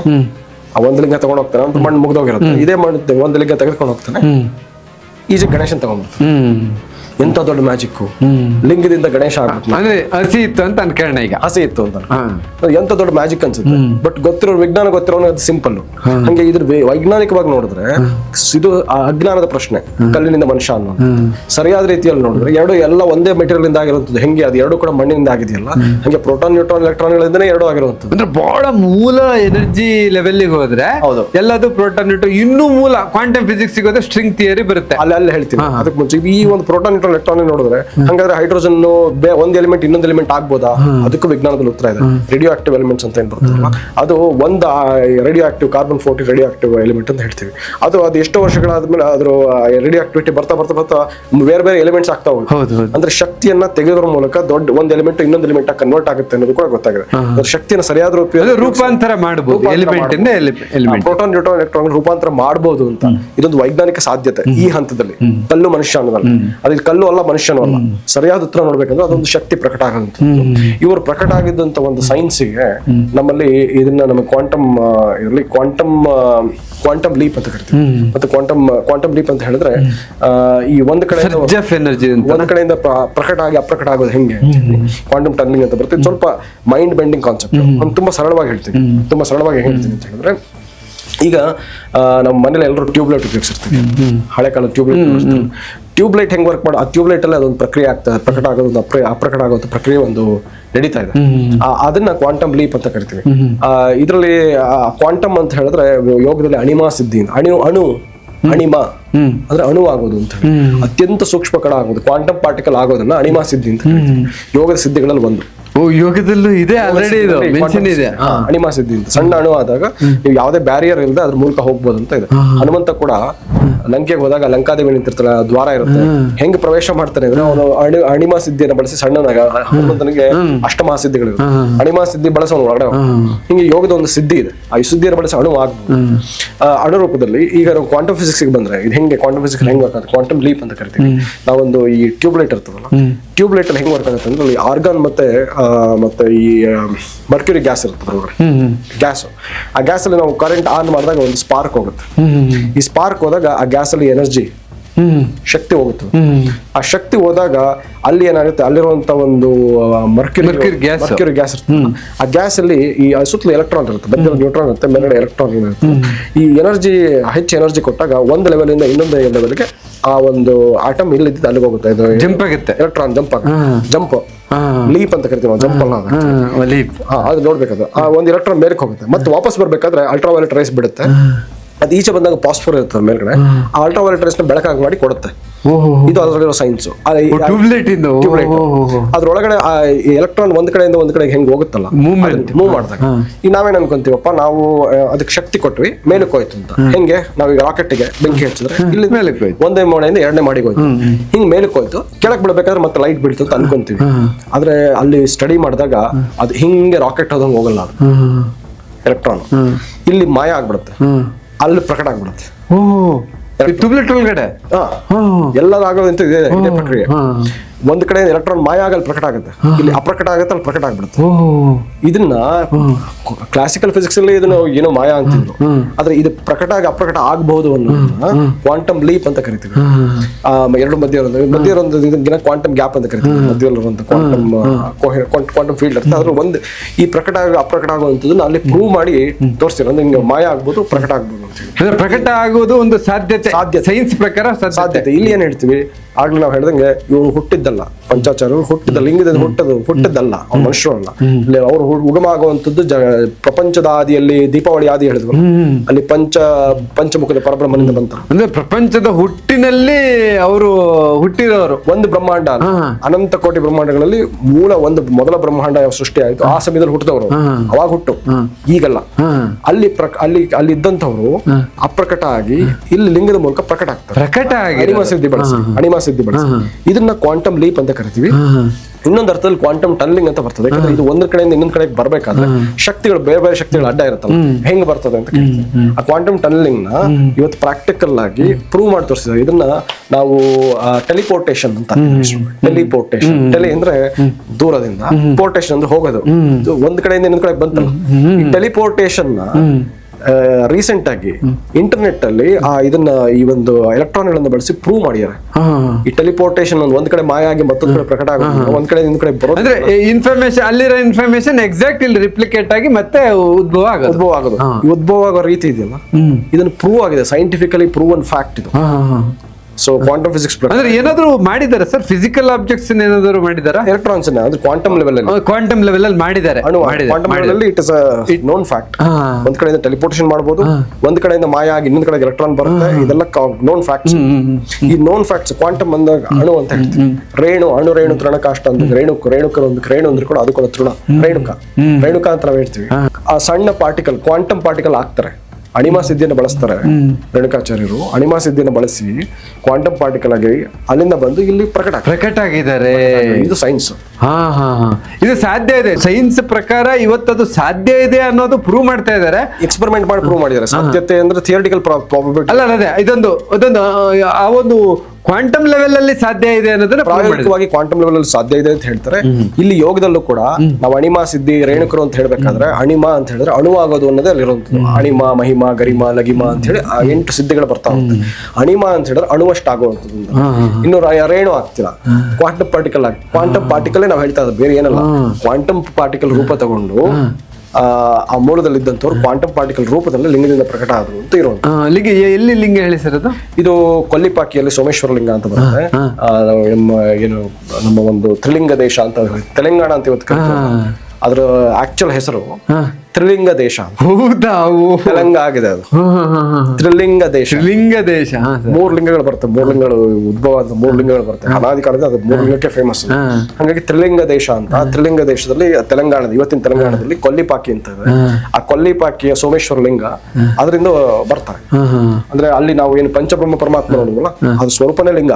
ಆ ಒಂದ್ ಲಿಂಗ ತಗೊಂಡ್ ಹೋಗ್ತಾನೆ ಅಂತ ಮಣ್ಣು ಮುಗ್ದೋಗಿರುತ್ತೆ. ಇದೇ ಮಣ್ಣು ಒಂದ್ ಲಿಂಗ ತೆಗೆದುಕೊಂಡು ಹೋಗ್ತಾನೆ. ಈಜೆ ಗಣೇಶನ್ ತಗೊಂಡ್ಬರ್ತಾನೆ ಹ್ಮ್. ಎಂತ ದೊಡ್ಡ ಮ್ಯಾಜಿಕ್ ಲಿಂಗದಿಂದ ಗಣೇಶ ಆಗುತ್ತೆ ಅಂದ್ರೆ ಹಸಿ ಇತ್ತು ಅಂತ ಅನ್ಕೇಳಣ ಈಗ. ಹಸಿ ಇತ್ತು ಅಂತ. ಎಂತ ದೊಡ್ಡ ಮ್ಯಾಜಿಕ್ ಅನ್ಸುತ್ತೆ. ಬಟ್ ಗೊತ್ತಿರೋ ವಿಜ್ಞಾನ ಗೊತ್ತಿರೋ ಅದು ಸಿಂಪಲ್ ಹಂಗೆ ಇದ್ರ ವೈಜ್ಞಾನಿಕವಾಗಿ ನೋಡಿದ್ರೆ ಇದು ಅಜ್ಞಾನದ ಪ್ರಶ್ನೆ ಕಲ್ಲಿನಿಂದ ಮನುಷ್ಯ ಅನ್ನೋದು. ಸರಿಯಾದ ರೀತಿಯಲ್ಲಿ ನೋಡಿದ್ರೆ ಎರಡು ಎಲ್ಲ ಒಂದೇ ಮೆಟೀರಿಯಲ್ ಇಂದ ಆಗಿರುವಂತದ್ದು ಹೆಂಗೆ? ಅದು ಎರಡು ಕೂಡ ಮಣ್ಣಿನಿಂದ ಆಗಿದೆಯಲ್ಲ. ಹಂಗೆ ಪ್ರೋಟಾನ್ ನ್ಯೂಟ್ರಾನ್ ಎಲೆಕ್ಟ್ರಾನ್ಗಳಿಂದನೇ ಎರಡು ಆಗಿರುವಂತದ್ದು ಅಂದ್ರೆ ಬಹಳ ಮೂಲ ಎನರ್ಜಿ ಲೆವೆಲ್ಗೆ ಹೋದ್ರೆ ಹೌದು. ಎಲ್ಲದು ಪ್ರೋಟಾನ್ ನ್ಯೂಟ್ರಾನ್ ಇನ್ನೂ ಮೂಲ ಕ್ವಾಂಟಮ್ ಫಿಸಿಕ್ಸ್ ಸಿಗೋದು ಸ್ಟ್ರಿಂಗ್ ಥಿಯರಿ ಬರುತ್ತೆ. ಅಲ್ಲಿ ಅಲ್ಲಿ ಹೇಳ್ತೀನಿ. ಅದಕ್ಕೆ ಮುಂಚೆ ಈ ಒಂದು ಪ್ರೋಟಾನ್ ನ್ಯೂಟ್ರಾನ್ ಎಲೆಕ್ಟ್ರಾನ್ ನೋಡಿದ್ರೆ ಹಂಗಾದ್ರೆ ಹೈಡ್ರೋಜನ್ ಒಂದ್ ಎಲಿಮೆಂಟ್ ಇನ್ನೊಂದು ಎಲಿಮೆಂಟ್ ಆಗ್ಬೋದಾ? ಅದಕ್ಕೂ ವಿಜ್ಞಾನದಲ್ಲಿ ಉತ್ತರ ಇದೆ. ರೇಡಿಯೋ ಆಕ್ಟಿವ್ ಎಲಿಮೆಂಟ್ಸ್ ಅಂತ ಏನ್ ಬರ್ತದೆ ಅದು ಒಂದು radioactive carbon forty radioactive element ಅಂತ ಹೇಳ್ತೀವಿ. ಅದು ಅದು ಎಷ್ಟೋ ವರ್ಷಗಳಾದ್ಮೇಲೆ ಅದ್ರ ರೇಡಿಯೋ ಆಕ್ಟಿವಿಟಿ ಬರ್ತಾ ಬರ್ತಾ ಬರ್ತಾ ಬೇರೆ ಬೇರೆ ಎಲಿಮೆಂಟ್ಸ್ ಆಗ್ತಾ ಹೋಗುತ್ತೆ. ಅಂದ್ರೆ ಶಕ್ತಿಯನ್ನ ತೆಗೆದ್ರ ಮೂಲಕ ದೊಡ್ಡ ಒಂದ್ ಎಲಿಮೆಂಟ್ ಇನ್ನೊಂದು ಎಲಿಮೆಂಟ್ ಕನ್ವರ್ಟ್ ಆಗುತ್ತೆ ಅನ್ನೋದು ಕೂಡ ಗೊತ್ತಾಗಿದೆ. ಅದ್ರ ಶಕ್ತಿಯನ್ನ ಸರಿಯಾದ ರೂಪ ರೂಪಾಂತರ ಮಾಡಬಹುದು ಪ್ರೋಟಾನ್ ನ್ಯೂಟ್ರಾನ್ ಎಲೆಕ್ಟ್ರಾನ್ ರೂಪಾಂತರ ಮಾಡಬಹುದು ಅಂತ. ಇದೊಂದು ವೈಜ್ಞಾನಿಕ ಸಾಧ್ಯತೆ ಈ ಹಂತದಲ್ಲಿ. ಕಲ್ಲು ಮನುಷ್ಯ ಅನ್ನೋದಲ್ಲ. ಅದಕ್ಕೆ ಕಲ್ಲು ಅಲ್ಲ ಮನುಷ್ಯನೂ ಅಲ್ಲ. ಸರಿಯಾದ ಉತ್ತರ ನೋಡ್ಬೇಕಂದ್ರೆ ಅದೊಂದು ಶಕ್ತಿ ಪ್ರಕಟ ಆಗಂತ. ಇವರು ಪ್ರಕಟ ಆಗಿದ್ದಂತ ಒಂದು ಸೈನ್ಸಿಗೆ ನಮ್ಮಲ್ಲಿ ಇದನ್ನ ನಮಗೆ ಕ್ವಾಂಟಮ್ ಇರಲಿ ಕ್ವಾಂಟಮ್ ಕ್ವಾಂಟಮ್ ಲೀಪ್ ಅಂತ ಕರಿತೀವಿ. ಮತ್ತೆ ಕ್ವಾಂಟಮ್ ಕ್ವಾಂಟಮ್ ಲೀಪ್ ಅಂತ ಹೇಳಿದ್ರೆ ಈ ಒಂದ್ ಕಡೆ ಎನರ್ಜಿ ಒಂದ್ ಕಡೆಯಿಂದ ಪ್ರ- ಪ್ರಕಟ ಆಗಿ ಅಪ್ರಕಟ ಆಗೋದು ಹೆಂಗೆ? ಕ್ವಾಂಟಮ್ ಟರ್ನಿಂಗ್ ಅಂತ ಬರುತ್ತೆ. ಸ್ವಲ್ಪ ಮೈಂಡ್ ಬೆಂಡಿಂಗ್ ಕಾನ್ಸೆಪ್ಟ್ ನಾನು ತುಂಬಾ ಸರಳವಾಗಿ ಹೇಳ್ತೀನಿ. ತುಂಬಾ ಸರಳವಾಗಿ ಹೇಳ್ತೀನಿ ಅಂತ ಹೇಳಿದ್ರೆ ಈಗ ನಮ್ಮ ಮನೇಲಿ ಎಲ್ಲರೂ ಟ್ಯೂಬ್ಲೈಟ್ ಉಪಯೋಗಿಸಿರ್ತೀವಿ. ಹಳೆ ಕಾಲದ ಟ್ಯೂಬ್ಲೈಟ್ ಟ್ಯೂಬ್ಲೈಟ್ ಹೆಂಗ್ ವರ್ಕ್ ಮಾಡೋ ಆ ಟ್ಯೂಬ್ಲೈಟ್ ಅಲ್ಲಿ ಅದೊಂದು ಪ್ರಕ್ರಿಯೆ ಆಗ್ತದೆ ಪ್ರಕಟ ಆಗೋದು ಅಪ್ರಕಟ ಆಗೋದು ಪ್ರಕ್ರಿಯೆ ಒಂದು ನಡೀತಾ ಇದೆ. ಆ- ಅದನ್ನ ಕ್ವಾಂಟಮ್ ಲೀಪ್ ಅಂತ ಕರಿತೀವಿ. ಇದರಲ್ಲಿ ಕ್ವಾಂಟಮ್ ಅಂತ ಹೇಳಿದ್ರೆ ಯೋಗದಲ್ಲಿ ಅಣಿಮಾ ಸಿದ್ಧಿ ಅಣಿ ಅಣು ಅಣು ಅಣಿಮ ಅಂದ್ರೆ ಅಣು ಆಗೋದು ಅಂತ ಹೇಳಿ. ಅತ್ಯಂತ ಸೂಕ್ಷ್ಮ ಕಣ ಆಗೋದು ಕ್ವಾಂಟಮ್ ಪಾರ್ಟಿಕಲ್ ಆಗೋದನ್ನ ಅಣಿಮಾ ಸಿದ್ಧಿ ಅಂತ. ಯೋಗದ ಸಿದ್ಧಿಗಳಲ್ಲಿ ಒಂದು. ಓ ಯೋಗದಲ್ಲೂ ಇದೆ ಆಲ್ರೆಡಿ ಇದು. ಮೆನ್ಷನ್ ಇದೆ. ಅಂತ. ಸಣ್ಣ ಅಣು ಆದಾಗ ನೀವು ಯಾವುದೇ ಬ್ಯಾರಿಯರ್ ಇಲ್ಲದೆ ಅದ್ರ ಮೂಲಕ ಹೋಗ್ಬೋದು ಅಂತ ಇದೆ. ಹನುಮಂತ ಕೂಡ ಲಂಕೆಗೆ ಹೋದಾಗ ಲಂಕಾದೇವಿ ನಿಂತಿರ್ತಾರೆ ದ್ವಾರ ಇರುತ್ತೆ. ಹೆಂಗ್ ಪ್ರವೇಶ ಮಾಡ್ತಾನೆ ಅಂದ್ರೆ ಅವನು ಅಣಿ ಅಣಿಮಾ ಸಿದ್ಧಿಯನ್ನು ಬಳಸಿ ಸಣ್ಣನಾಗ ಹನುಮಂತನಿಗೆ ಅಷ್ಟಮಾ ಸಿದ್ಧಿಗಳು ಅಣಿಮಾ ಸಿದ್ಧಿ ಬಳಸೋನು ಒಳಗಡೆ. ಹಿಂಗೆ ಯೋಗದ ಒಂದು ಸಿದ್ಧಿ ಇದೆ. ಆ ಈ ಸಿದ್ಧಿಯನ್ನು ಬಳಸಿ ಅಣು ಆಗ್ಬೋದು. ಆ, ಅಣು ರೂಪದಲ್ಲಿ ಈಗ ನಾವು ಕ್ವಾಂಟಮ್ ಫಿಸಿಕ್ಸ್ ಬಂದ್ರೆ ಇದು ಹೆಂಗೆ ಕ್ವಾಂಟಮ್ ಫಿಸಿಕ್ಸ್ ಹೆಂಗ್ ವರ್ಕ್ ಆಗುತ್ತೆ? ಕ್ವಾಂಟಮ್ ಲೀಪ್ ಅಂತ ಕರಿತೀವಿ. ನಾವೊಂದು ಈ ಟ್ಯೂಬ್ಲೈಟ್ ಇರ್ತದಲ್ಲ ಟ್ಯೂಬ್ಲೈಟ್ ಅಲ್ಲಿ ಹೆಂಗ್ ವರ್ಕ್ ಆಗುತ್ತೆ ಅಂದ್ರೆ ಆರ್ಗಾನ್ ಮತ್ತೆ ಮತ್ತೆ ಈ ಮರ್ಕ್ಯೂರಿ ಗ್ಯಾಸ್ ಇರುತ್ತೆ ಗ್ಯಾಸು ಗ್ಯಾಸ್ ಆ ಗ್ಯಾಸ್ ಅಲ್ಲಿ ನಾವು ಕರೆಂಟ್ ಆನ್ ಮಾಡಿದಾಗ ಒಂದು ಸ್ಪಾರ್ಕ್ ಹೋಗುತ್ತೆ. ಈ ಸ್ಪಾರ್ಕ್ ಹೋದಾಗ ಆ ಗ್ಯಾಸ್ ಅಲ್ಲಿ ಎನರ್ಜಿ ಶಕ್ತಿ ಹೋಗುತ್ತೆ. ಆ ಶಕ್ತಿ ಹೋದಾಗ ಅಲ್ಲಿ ಏನಾಗುತ್ತೆ? ಅಲ್ಲಿರುವಂತ ಒಂದು ಮರ್ಕ್ಯೂರಿ ಗ್ಯಾಸ್. ಮರ್ಕ್ಯೂರಿ ಗ್ಯಾಸ್ ಇರುತ್ತೆ ಆ ಗ್ಯಾಸ್ ಅಲ್ಲಿ ಈ ಸುತ್ತಲೂ ಎಲೆಕ್ಟ್ರಾನ್ ಇರುತ್ತೆ. ಮಧ್ಯದಲ್ಲಿ ನ್ಯೂಟ್ರಾನ್ ಇರುತ್ತೆ ಮೇಲ್ಗಡೆ ಎಲೆಕ್ಟ್ರಾನ್ ಇರುತ್ತೆ. ಈ ಎನರ್ಜಿ ಹೆಚ್ಚು ಎನರ್ಜಿ ಕೊಟ್ಟಾಗ ಒಂದು ಲೆವೆಲ್ ಇಂದ ಇನ್ನೊಂದು ಲೆವೆಲ್ಗೆ ಆ ಒಂದು ಆಟಮ್ ಇಲ್ಲಿದ್ದು ಅಲ್ಲಿಗೆ ಹೋಗುತ್ತೆ. ಜಂಪ್ ಆಗುತ್ತೆ. ಎಲೆಕ್ಟ್ರಾನ್ ಜಂಪ್ ಆಗುತ್ತೆ. ಜಂಪ್. ಲೀಪ್ ಅಂತ ಕರಿತೀವಿ ಒಂದು ಜಂಪ್ ಅಲ್ಲ ಅದು. ಹಾ ಲೀಪ್. ಹಾ ಅದು ನೋಡ್ಬೇಕದು. ಆ ಒಂದು ಎಲೆಕ್ಟ್ರಾನ್ ಮೇಲಕ್ಕೆ ಹೋಗುತ್ತೆ. ಮತ್ತೆ ವಾಪಸ್ ಬರ್ಬೇಕಾದ್ರೆ ಅಲ್ಟ್ರಾವೈಲೆಟ್ ರೈಸ್ ಬಿಡುತ್ತೆ. ಅದು ಈಚೆ ಬಂದಾಗ ಪಾಸ್ಫೋರ್ ಇರ್ತದೆ ಮೇಲ್ಗಡೆ. ಆ ಅಲ್ಟ್ರಾವೈಲೆಟ್ ರೈಸ್ನ ಬೆಳಕಾಗಿ ಮಾಡಿ ಕೊಡುತ್ತೆ. ಇದು ಅದರಲ್ಲಿರೋ ಸೈನ್ಸ್. ಅದ್ರೊಳಗಡೆ ಆ ಎಲೆಕ್ಟ್ರಾನ್ ಒಂದ್ ಕಡೆಯಿಂದ ಒಂದ್ ಕಡೆಗೆ ಹೆಂಗ್ ಹೋಗುತ್ತಲ್ಲ. ಮೂವ್ ಮಾಡಿದಾಗ. ಈಗ ನಾವೇನ್ ಅನ್ಕೊಂತೀವಪ್ಪ ನಾವು ಅದಕ್ಕೆ ಶಕ್ತಿ ಕೊಟ್ವಿ ಮೇಲಕ್ಕೆ ಹೋಯ್ತು ಅಂತ. ಹೆಂಗೆ? ನಾವೀಗ ರಾಕೆಟ್ಗೆ ಬೆಂಕಿ ಹಚ್ಚಿದ್ರೆ ಇಲ್ಲಿ ಮೇಲಕ್ಕೆ. ಒಂದೇ ಮೋಡೆಯಿಂದ ಎರಡನೇ ಮಾಡಿಗೆ ಹೋಯ್ತು. ಹಿಂಗ್ ಮೇಲಕ್ಕೆ ಹೋಯ್ತು. ಕೆಳಕ್ ಬಿಡ್ಬೇಕಾದ್ರೆ ಮತ್ತೆ ಲೈಟ್ ಬಿಡ್ತು ಅಂತ ಅನ್ಕೊಂತೀವಿ. ಆದ್ರೆ ಅಲ್ಲಿ ಸ್ಟಡಿ ಮಾಡಿದಾಗ ಅದು ಹಿಂಗೆ ರಾಕೆಟ್ ಹೋದಂಗೆ ಹೋಗಲ್ಲ ಎಲೆಕ್ಟ್ರಾನ್ ಇಲ್ಲಿ ಮಾಯ ಆಗ್ಬಿಡುತ್ತೆ. ಅಲ್ಲಿ ಪ್ರಕಟ ಆಗ್ಬಿಡುತ್ತೆ. ಓ ಟ್ಯೂಬ್ಲೈಟ್ ಒಳಗಡೆ? ಎಲ್ಲದಾಗೋದಂತ ಇದೆ ಇದೇ ಪ್ರಕ್ರಿಯೆ. ಒಂದ್ ಕಡೆ ಎಲೆಕ್ಟ್ರಾನ್ ಮಾಯ ಆಗಲ್ಲಿ ಪ್ರಕಟ ಆಗುತ್ತೆ. ಇಲ್ಲಿ ಅಪ್ರಕಟ ಆಗುತ್ತೆ ಅಲ್ಲಿ ಪ್ರಕಟ ಆಗ್ಬಿಡುತ್ತೆ. ಇದನ್ನ ಕ್ಲಾಸಿಕಲ್ ಫಿಸಿಕ್ಸ್ ಅಲ್ಲಿ ಇದನ್ನ ಏನೋ ಮಾಯ ಅಂತಿದ್ರು. ಆದ್ರೆ ಇದು ಪ್ರಕಟ ಆಗಿ ಅಪ್ರಕಟ ಆಗಬಹುದು ಅನ್ನೋದನ್ನ ಕ್ವಾಂಟಮ್ ಲೀಪ್ ಅಂತ ಕರಿತೀವಿ. ಆ, ಎರಡು ಮಧ್ಯ ಮಧ್ಯ ದಿನ ಕ್ವಾಂಟಮ್ ಗ್ಯಾಪ್ ಅಂತ ಕರಿತೀವಿ. ಮಧ್ಯದಲ್ಲಿರುವಂತ ಕ್ವಾಂಟಮ್ ಕ್ವಾಂಟಮ್ ಫೀಲ್ಡ್ ಇರುತ್ತೆ. ಅದ್ರ ಒಂದು ಈ ಪ್ರಕಟ ಆಗಿ ಅಪ್ರಕಟ ಆಗುವಂತದನ್ನ ಅಲ್ಲಿ ಪ್ರೂವ್ ಮಾಡಿ ತೋರಿಸ್ತೀರ ಅಂದ್ರೆ ಮಾಯ ಆಗ್ಬೋದು ಪ್ರಕಟ ಆಗ್ಬೋದು ಅಂತ ಪ್ರಕಟ ಆಗುವುದು ಒಂದು ಸಾಧ್ಯತೆ. ಸಾಧ್ಯತೆ. ಸೈನ್ಸ್ ಪ್ರಕಾರ ಸಾಧ್ಯತೆ. ಇಲ್ಲಿ ಏನ್ ಹೇಳ್ತೀವಿ? ಆಗ್ಲೇ ನಾವು ಹೇಳ್ದಂಗೆ ಇವ್ರು ಹುಟ್ಟಿದ್ದಲ್ಲ ಪಂಚಾಚಾರ ಹುಟ್ಟಿದ ಲಿಂಗದ ಹುಟ್ಟದು ಹುಟ್ಟಿದ್ದಲ್ಲ ಅವ್ರ ಮನುಷ್ಯರು ಅಲ್ಲ ಇಲ್ಲಿ ಅವರು ಉಗಮ ಆಗುವಂತದ್ದು ಜ ಪ್ರಪಂಚದ ಆದಿಯಲ್ಲಿ ದೀಪಾವಳಿ ಆದಿ ಹೇಳಿದ್ರು. ಅಲ್ಲಿ ಪಂಚ ಪಂಚಮುಖದ ಪರಬ್ರಹ್ಮನಿಂದ ಬಂತ. ಅಂದ್ರೆ ಪ್ರಪಂಚದ ಹುಟ್ಟಿನಲ್ಲಿ ಅವರು ಹುಟ್ಟಿರೋರು. ಒಂದು ಬ್ರಹ್ಮಾಂಡ ಅನಂತ ಕೋಟಿ ಬ್ರಹ್ಮಾಂಡಗಳಲ್ಲಿ ಮೂಲ ಒಂದು ಮೊದಲ ಬ್ರಹ್ಮಾಂಡ ಸೃಷ್ಟಿ ಆಯ್ತು? ಆ ಸಮಯದಲ್ಲಿ ಹುಟ್ಟಿದವರು. ಅವಾಗ ಹುಟ್ಟು. ಈಗಲ್ಲ. ಅಲ್ಲಿ ಪ್ರಕ ಅಲ್ಲಿ ಅಲ್ಲಿ ಇದ್ದಂಥವ್ರು ಅಪ್ರಕಟ ಆಗಿ ಇಲ್ಲಿ ಲಿಂಗದ ಮೂಲಕ ಪ್ರಕಟ ಆಗ್ತಾರೆ. ಪ್ರಕಟ ಆಗಿ ಅಣಿಮ ಸಿದ್ಧಿ ಬಳಸಿ ಇದನ್ನ ಕ್ವಾಂಟಮ್ ಲೀಪ್ ಅಂತ ಕರಿತೀವಿ. ಇನ್ನೊಂದು ಅರ್ಥದಲ್ಲಿ ಕ್ವಾಂಟಮ್ ಟನ್ಲಿಂಗ್ ಅಂತ ಬರ್ತದೆ. ಯಾಕಂದ್ರೆ ಇದು ಒಂದ್ ಕಡೆಯಿಂದ ಇನ್ನೊಂದ್ ಕಡೆಗೆ ಬರಬೇಕಾದ್ರೆ ಶಕ್ತಿಗಳು ಬೇರೆ ಬೇರೆ ಶಕ್ತಿಗಳು ಅಡ್ಡ ಇರುತ್ತಲ್ಲ ಹೆಂಗ್ ಬರ್ತದೆ ಅಂತ. ಆ ಕ್ವಾಂಟಮ್ ಟನ್ಲಿಂಗ್ನ ಇವತ್ತು ಪ್ರಾಕ್ಟಿಕಲ್ ಆಗಿ ಪ್ರೂವ್ ಮಾಡಿ ತೋರಿಸಿದ್ರೆ ಇದನ್ನ ನಾವು ಟೆಲಿಪೋರ್ಟೇಷನ್ ಅಂತ ಟೆಲಿಪೋರ್ಟೇಷನ್ ಟೆಲಿ ಅಂದ್ರೆ ದೂರದಿಂದ. ಪೋರ್ಟೇಷನ್ ಅಂದ್ರೆ ಹೋಗೋದು. ಒಂದ್ ಕಡೆಯಿಂದ ಇನ್ನೊಂದ್ ಕಡೆ ಬಂತಲ್ಲ. ಟೆಲಿಪೋರ್ಟೇಷನ್ನ ರೀಸೆಂಟ್ ಆಗಿ ಇಂಟರ್ನೆಟ್ ಅಲ್ಲಿ ಆ ಇದನ್ನ ಈ ಒಂದು ಎಲೆಕ್ಟ್ರಾನ್ ಗಳನ್ನ ಬಳಸಿ ಪ್ರೂವ್ ಮಾಡಿದ್ದಾರೆ. ಈ ಟೆಲಿಪೋರ್ಟೇಷನ್ ಒಂದು ಒಂದ್ ಕಡೆ ಮಾಯ ಆಗಿ ಮತ್ತೊಂದ್ ಕಡೆ ಪ್ರಕಟ ಆಗೋದು ಒಂದ್ ಕಡೆ ಇನ್ನೊಂದ್ ಕಡೆ ಬರೋದು ಅಂದ್ರೆ ಇನ್ಫಾರ್ಮೇಶನ್ ಅಲ್ಲಿರೋ ಇನ್ಫಾರ್ಮೇಶನ್ ಎಕ್ಸಾಕ್ಟ್ ಇಲ್ಲಿ ರಿಪ್ಲಿಕೇಟ್ ಆಗಿ ಮತ್ತೆ ಉದ್ಭವ ಆಗೋದು. ಉದ್ಭವ ಆಗೋದು. ಉದ್ಭವ ಆಗೋ ರೀತಿ ಇದೆಯಲ್ಲ? ಇದನ್ನು ಪ್ರೂವ್ ಆಗಿದೆ ಸೈಂಟಿಫಿಕಲಿ ಪ್ರೂವ್ ಅನ್ ಫ್ಯಾಕ್ಟ್ ಇದು. ಸೊ ಕ್ವಾಂಟಮ್ ಫಿಸಿಕ್ಸ್ ಅಂದ್ರೆ ಏನಾದ್ರು ಮಾಡಿದ್ದಾರೆ ಸರ್? ಫಿಸಿಕಲ್ ಆಬ್ಜೆಕ್ಟ್ಸ್ ಏನಾದ್ರು ಮಾಡಿದಾರ ಎಲೆಕ್ಟ್ರಾನ್ಸ್ ಅಂದ್ರೆ ಕ್ವಾಂಟಮ್ ಲೆವೆಲ್ ಅಲ್ಲಿ. ಕ್ವಾಂಟಮ್ ಲೆವೆಲ್ ಅಲ್ಲಿ ಮಾಡಿದ್ದಾರೆ ಕ್ವಾಂಟಮ್ ಲೆವೆಲ್ ಅಲ್ಲಿ ಇಟ್ ಇಸ್ ನೋನ್ ಫ್ಯಾಕ್ಟ್. ಒಂದ್ ಕಡೆಯಿಂದ ಟೆಲಿಪೋರ್ಟೇಷನ್ ಮಾಡಬಹುದು ಒಂದ್ ಕಡೆಯಿಂದ ಮಾಯ ಆಗಿ ಇನ್ನೊಂದ್ ಕಡೆ ಎಲೆಕ್ಟ್ರಾನ್ ಬರುತ್ತೆ. ಇದೆಲ್ಲ ನೋನ್ ಫ್ಯಾಕ್ಟ್ಸ್ ಈ ನೋನ್ ಫ್ಯಾಕ್ಟ್ಸ್ ಕ್ವಾಂಟಮ್ ಬಂದಾಗ ಅಣು ಅಂತ ಹೇಳ್ತೀವಿ. ರೇಣು ಅಣು ರೇಣು ತೃಣಕಾಷ್ಟ ಅಂತ ರೇಣು ರೇಣುಕ ಒಂದು ರೇಣು ಅಂದ್ರೆ ಕೂಡ ಅದಕ್ಕೊಂದು ತೃಣ. ರೇಣುಕ. ರೇಣುಕ ಅಂತ ನಾವು ಹೇಳ್ತೀವಿ. ಆ ಸಣ್ಣ ಪಾರ್ಟಿಕಲ್ ಕ್ವಾಂಟಮ್ ಪಾರ್ಟಿಕಲ್ ಹಾಕ್ತಾರೆ ಅಣಿಮಾ ಸಿದ್ಧಿಯನ್ನು ಬಳಸ್ತಾರೆ ರೇಣುಕಾಚಾರ್ಯರು. ಅಣಿಮಾ ಸಿದ್ಧಿಯನ್ನು ಬಳಸಿ ಕ್ವಾಂಟಮ್ ಪಾರ್ಟಿಕಲ್ ಆಗಿ ಅಲ್ಲಿಂದ ಬಂದು ಇಲ್ಲಿ ಪ್ರಕಟ. ಪ್ರಕಟ ಆಗಿದ್ದಾರೆ ಇದು ಸೈನ್ಸ್ ಹಾ ಹಾ ಹಾ. ಇದು ಸಾಧ್ಯ ಇದೆ. ಸೈನ್ಸ್ ಪ್ರಕಾರ ಇವತ್ತದು ಸಾಧ್ಯ ಇದೆ ಅನ್ನೋದು ಪ್ರೂವ್ ಮಾಡ್ತಾ ಇದ್ದಾರೆ. ಎಕ್ಸ್ಪೆರಿಮೆಂಟ್ ಮಾಡಿ ಪ್ರೂವ್ ಮಾಡಿದ್ದಾರೆ. ಸಾಧ್ಯತೆ ಅಂದ್ರೆ ಥಿಯರಿಟಿಕಲ್ ಪ್ರಾಬಿಲಿಟಿ ಅಲ್ಲ ಅಲ್ಲ, ಅದೇ ಇದೊಂದು ಇದೊಂದು ಆ, ಆ ಒಂದು ಕ್ವಾಂಟಮ್ ಲೆವೆಲ್ ಅಲ್ಲಿ ಸಾಧ್ಯ ಇದೆ ಅನ್ನೋದನ್ನ. ಪ್ರಾಯೋಗಿಕವಾಗಿ ಕ್ವಾಂಟಮ್ ಲೆವೆಲ್ ಅಲ್ಲಿ ಸಾಧ್ಯ ಇದೆ ಅಂತ ಹೇಳ್ತಾರೆ. ಇಲ್ಲಿ ಯೋಗದಲ್ಲೂ ಕೂಡ ನಾವು ಅಣಿಮಾ ಸಿದ್ಧಿ ರೇಣುಕರು ಅಂತ ಹೇಳ್ಬೇಕಾದ್ರೆ ಅಣಿಮಾ ಅಂತ ಹೇಳಿದ್ರೆ ಅಣು ಆಗೋದು ಅನ್ನೋದೇ ಅಲ್ಲಿರುವಂತದ್ದು ಅಣಿಮ ಮಹಿಮ ಗರಿಮಾ ಲಗಿಮಾ ಅಂತ ಹೇಳಿ ಆ ಎಂಟು ಸಿದ್ಧಿಗಳು ಬರ್ತಾ ಹೋಗುತ್ತೆ. ಅಣಿಮಾ ಅಂತ ಹೇಳಿದ್ರೆ ಅಣುವಷ್ಟು ಆಗುವಂತದ್ದು ಇನ್ನು ರೇಣು ಆಗ್ತಿಲ್ಲ ಕ್ವಾಂಟಮ್ ಪಾರ್ಟಿಕಲ್ ಆಗಿ ಕ್ವಾಂಟಮ್ ಪಾರ್ಟಿಕಲ್ ನಾವು ಹೇಳ್ತಾ ಇದ್ದೀವಿ ಬೇರೆ ಏನಲ್ಲ. ಕ್ವಾಂಟಮ್ ಪಾರ್ಟಿಕಲ್ ರೂಪ ತಗೊಂಡು ಆ, ಮೂಲದಲ್ಲಿದ್ದಂಥವ್ರು ಕ್ವಾಂಟಮ್ ಪಾರ್ಟಿಕಲ್ ರೂಪದಲ್ಲಿ ಲಿಂಗದಿಂದ ಪ್ರಕಟ ಆದ್ರು ಅಂತ ಇರೋದು ಲಿಂಗ ಎಲ್ಲಿ ಲಿಂಗ ಹೇಳಿ ಸರ್ ಅದು? ಇದು ಕೊಲ್ಲಿಪಾಕಿಯಲ್ಲಿ ಸೋಮೇಶ್ವರ ಲಿಂಗ ಅಂತ ಬರುತ್ತೆ. ನಮ್ಮ ಏನು ನಮ್ಮ ಒಂದು ತ್ರಿಲಿಂಗ ದೇಶ ಅಂತ ತೆಲಂಗಾಣ ಅಂತ ಇವತ್ತು ಅದರ ಆಕ್ಚುಲ್ ಹೆಸರು. ತ್ರಿಲಿಂಗ ದೇಶ. ಹೌದಾ. ತೆಲಂಗ ಆಗಿದೆ ಅದು. ತ್ರಿಲಿಂಗ ದೇಶ. ಲಿಂಗ ದೇಶ ಮೂರ್ ಲಿಂಗಗಳು ಬರ್ತವೆ ಮೂರ್ ಲಿಂಗಗಳು ಉದ್ಭವ ಅಂತ ಮೂರ್ ಲಿಂಗಗಳು ಬರ್ತವೆ ಅನಾದಿ ಕಾಲದ ಅದು ಮೂರ್ ಲಿಂಗಕ್ಕೆ ಫೇಮಸ್ ಹಂಗಾಗಿ ತ್ರಿಲಿಂಗ ದೇಶ ಅಂತ ತ್ರಿಲಿಂಗ ದೇಶದಲ್ಲಿ ತೆಲಂಗಾಣದ ಇವತ್ತಿನ ತೆಲಂಗಾಣದಲ್ಲಿ ಕೊಲ್ಲಿಪಾಕಿ ಅಂತ ಇದೆ. ಆ ಕೊಲ್ಲಿಪಾಕಿಯ ಸೋಮೇಶ್ವರ ಲಿಂಗ ಅದರಿಂದ ಬರ್ತಾರೆ. ಅಂದ್ರೆ ಅಲ್ಲಿ ನಾವು ಏನು ಪಂಚಬ್ರಹ್ಮ ಪರಮಾತ್ಮ ನೋಡುವಲ್ಲ ಅದು ಸ್ವರೂಪನೇ ಲಿಂಗ.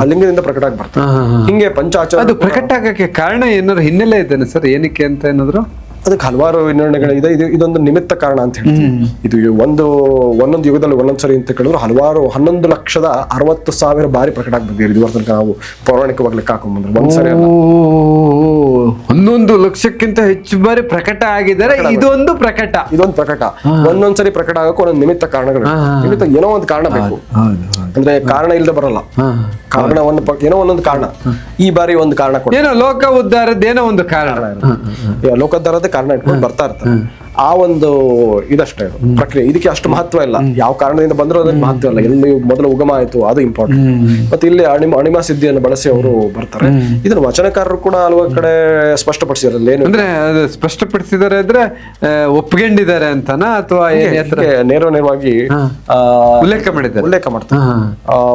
ಆ ಲಿಂಗದಿಂದ ಪ್ರಕಟ ಆಗಿ ಬರ್ತದೆ. ಹಿಂಗೆ ಪಂಚಾಚಾರ ಅದು ಪ್ರಕಟ ಆಗಕ್ಕೆ ಕಾರಣ ಏನಾದ್ರು ಹಿನ್ನೆಲೆ ಇದ್ದೇನೆ ಸರ್? ಏನಕ್ಕೆ ಅಂತ ಏನಾದ್ರು? ಅದಕ್ಕೆ ಹಲವಾರು ವಿವರಣೆಗಳಿದೆ ಇದು. ಇದೊಂದು ನಿಮಿತ್ತ ಕಾರಣ ಅಂತ ಹೇಳಿ ಇದು ಒಂದು ಒಂದೊಂದು ಯುಗದಲ್ಲಿ ಒಂದೊಂದು ಅಂತ ಕೇಳಿದ್ರು ಹಲವಾರು ಹನ್ನೊಂದು ಲಕ್ಷದ ಅರವತ್ತು ಸಾವಿರ ಬಾರಿ ಪ್ರಕಟ ಆಗ್ಬಿದ್ದೀವಿ ತನಕ ನಾವು ಪೌರಾಣಿಕವಾಗಿ ಲೆಕ್ಕ ಹಾಕೊಂಡ್ಬಂದ್ರೆ ಒಂದ್ಸರಿ ಸರಿ ಹನ್ನೊಂದು ಲಕ್ಷಕ್ಕಿಂತ ಹೆಚ್ಚು ಬಾರಿ ಪ್ರಕಟ ಆಗಿದ್ದಾರೆ ಇದೊಂದು ಪ್ರಕಟ. ಇದೊಂದು ಪ್ರಕಟ. ಒಂದೊಂದ್ಸರಿ ಪ್ರಕಟ ಆಗಕ್ಕೆ ಒಂದೊಂದು ನಿಮಿತ್ತ ಕಾರಣಗಳು. ನಿಮಿತ್ತ ಏನೋ ಒಂದು ಕಾರಣ ಬೇಕು. ಅಂದ್ರೆ ಕಾರಣ ಇಲ್ಲದೆ ಬರಲ್ಲ. ಕಾರಣ ಒಂದು ಏನೋ ಒಂದೊಂದು ಕಾರಣ. ಈ ಬಾರಿ ಒಂದು ಕಾರಣ ಏನೋ ಲೋಕ ಉದ್ದಾರದ ಏನೋ ಒಂದು ಕಾರಣ. ಲೋಕೋದ್ಧಾರದ ಕಾರಣ ಇಟ್ಕೊಂಡು ಬರ್ತಾ ಇರ್ತಾರೆ. ಆ ಒಂದು ಇದಷ್ಟೇ ಪ್ರಕ್ರಿಯೆ. ಇದಕ್ಕೆ ಅಷ್ಟು ಮಹತ್ವ ಇಲ್ಲ. ಯಾವ ಕಾರಣದಿಂದ ಬಂದರೂ ಅದಕ್ಕೆ ಮಹತ್ವ ಇಲ್ಲ. ಎಲ್ಲಿ ಮೊದಲು ಉಗಮ ಆಯ್ತು ಅದು ಇಂಪಾರ್ಟೆಂಟ್ ಮತ್ತೆ ಇಲ್ಲಿ ಅಣಿಮ ಅಣಿಮ ಸಿದ್ಧಿಯನ್ನು ಬಳಸಿ ಅವರು ಬರ್ತಾರೆ. ಇದನ್ನ ವಚನಕಾರರು ಕೂಡ ಹಲವು ಕಡೆ ಸ್ಪಷ್ಟಪಡಿಸಿದಾರೆ ಏನು ಅಂದ್ರೆ ಸ್ಪಷ್ಟಪಡಿಸಿದಾರೆ ಸ್ಪಷ್ಟಪಡಿಸಿದ್ದಾರೆ ಅಂದ್ರೆ ಒಪ್ಕೊಂಡಿದ್ದಾರೆ ಅಂತನಾ ಅಥವಾ ನೇರ ನೇರವಾಗಿ ಉಲ್ಲೇಖ ಮಾಡಿದ್ದಾರೆ. ಉಲ್ಲೇಖ ಮಾಡ್ತಾರೆ.